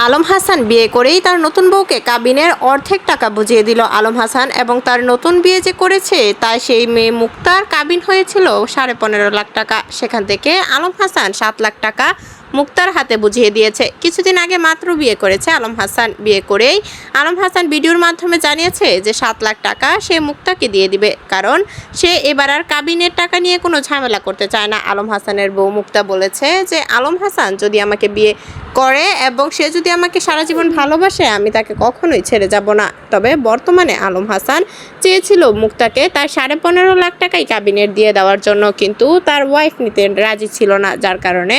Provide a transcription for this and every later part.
আলম হাসান বিয়ে করেই তার নতুন বউকে কাবিনের অর্ধেক টাকা বুঝিয়ে দিল আলম হাসান এবং তার নতুন বিয়ে যে করেছে, তাই সেই মেয়ে মুক্তার কাবিন হয়েছিল সাড়ে পনেরো লাখ টাকা। সেখান থেকে আলম হাসান সাত লাখ টাকা মুক্তার হাতে বুঝিয়ে দিয়েছে। কিছুদিন আগে মাত্র বিয়ে করেছে আলম হাসান। বিয়ে করেই আলম হাসান ভিডিওর মাধ্যমে জানিয়েছে যে সাত লাখ টাকা সে মুক্তাকে দিয়ে দিবে, কারণ সে এবার আর কাবিনের টাকা নিয়ে কোনো ঝামেলা করতে চায় না। আলম হাসানের বউ মুক্তা বলেছে যে, আলম হাসান, যদি আমাকে বিয়ে করে এবং সে যদি আমাকে সারা জীবন ভালোবাসে, আমি তাকে কখনোই ছেড়ে যাব না। তবে বর্তমানে আলম হাসান চেয়েছিল মুক্তাকে তার সাড়ে পনেরো লাখ টাকাই কাবিনের দিয়ে দেওয়ার জন্য, কিন্তু তার ওয়াইফ নিতে রাজি ছিল না, যার কারণে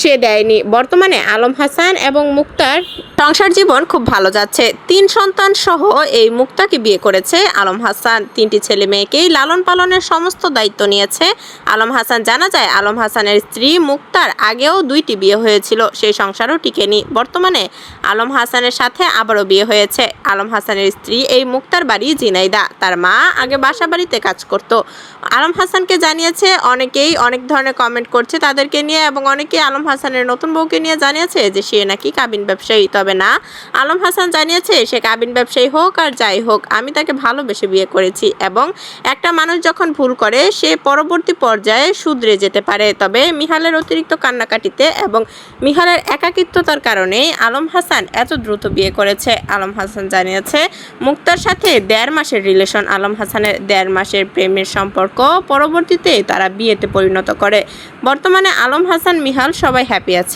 সে দেয়নি। বর্তমানে আলম হাসান এবং মুক্তার সংসার জীবন খুব ভালো যাচ্ছে। তিন সন্তান সহ এই মুক্তাকে বিয়ে করেছে আলম হাসান। তিনটি ছেলে মেয়েকেই লালন পালনের সমস্ত দায়িত্ব নিয়েছে। আলম হাসান জানা যায়, আলম হাসানের স্ত্রী মুক্তার আগেও দুইটি বিয়ে হয়েছিল। সেই সংসারও টিকেনি বর্তমানে আলম হাসানের সাথে আবারও বিয়ে হয়েছে। আলম হাসানের স্ত্রী এই মুক্তার বাড়ি জিনাইদা। তার মা আগে বাসা বাড়িতে কাজ করত। আলম হাসানকে জানিয়েছে, অনেকেই অনেক ধরনের কমেন্ট করছে তাদেরকে নিয়ে এবং অনেকেই আলম হাসানের নতুন বউকে নিয়ে জানিয়েছে যে সে নাকি কাবিন ব্যবসায়ী। তবে না, আলম হাসান জানিয়েছে, সে কাবিন ব্যবসায়ী হোক আর যাই হোক, আমি তাকে ভালোবেসে বিয়ে করেছি এবং একটা মানুষ যখন ভুল করে, সে পরবর্তী পর্যায়ে শুধরে যেতে পারে। তবে মিহালের অতিরিক্ত কান্নাকাটিতে এবং মিহালের একাকিত্বতার কারণে আলম হাসান এত দ্রুত বিয়ে করেছে। আলম হাসান জানিয়েছে, মুক্তার সাথে দেড় মাসের রিলেশন। আলম হাসানের দেড় মাসের প্রেমের সম্পর্ক পরবর্তীতে তারা বিয়েতে পরিণত করে। বর্তমানে আলম হাসান, মিহাল সবাই হ্যাপি আছে।